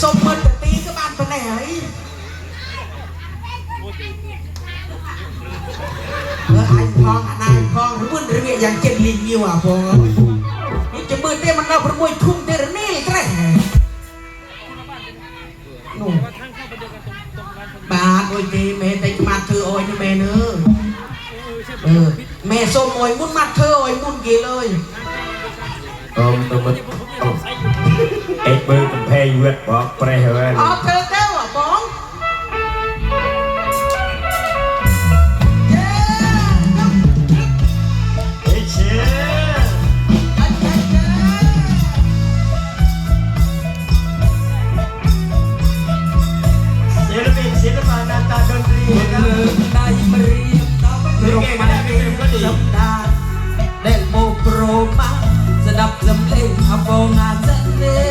ส้มมติจะตีก็บ้านไปไหนเออไอ้พองนายพองรู้มึนหรือเมียอย่างเจ็ดลิงอยู่อะพองนี่จะมือเต้มันเอาพระมวยทุ่มเต้หรือนี่แกรนู่บาโอ้ยดีเมย์แต่มาเธอโอ้ยนี่เมย์เนอะเออแม่ส้มโอ้ยมุ่นมาเธอโอ้ยมุ่นกี่เลยเออมันเอ็กเบอร์ ยวดบอกเปรย์เวนออกเธอเต้าอะบ้องได้โมโปรมาสดับสำเร็จขับโบงานเสน่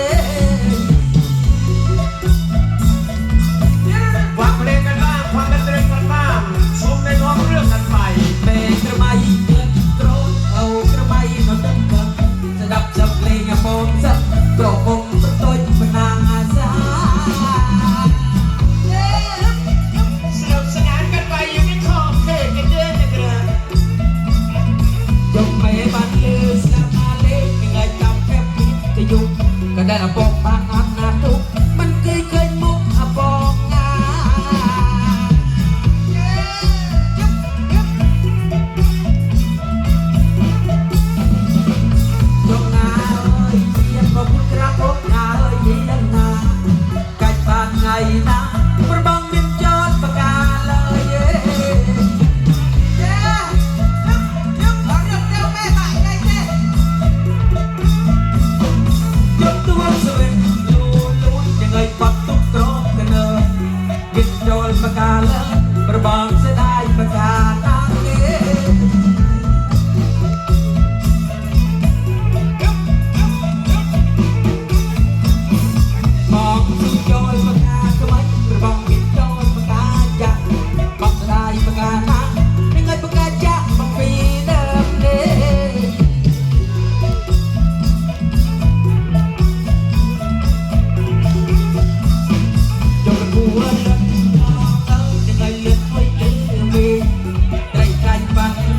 แล้วปกป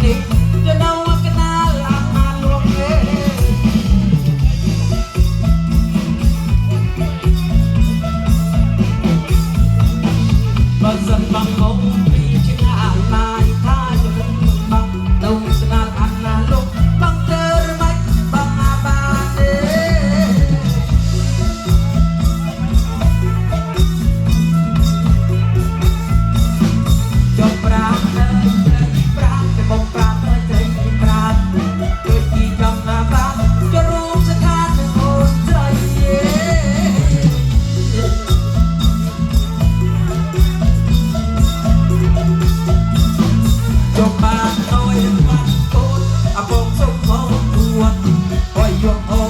Thank you.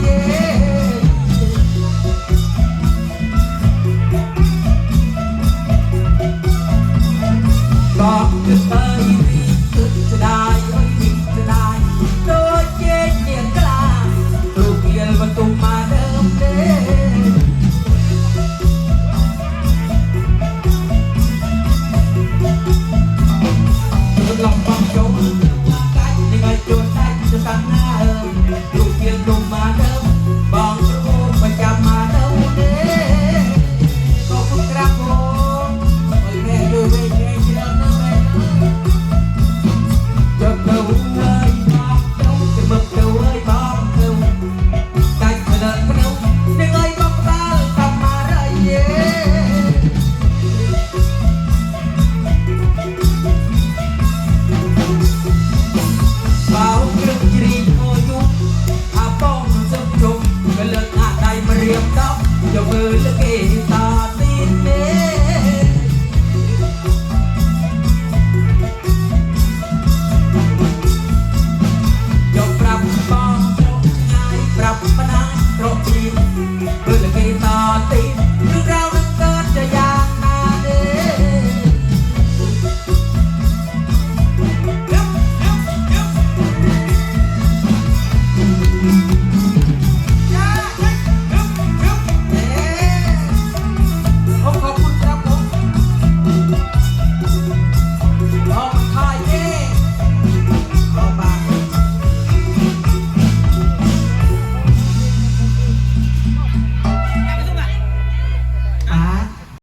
Yeah. Lock the time.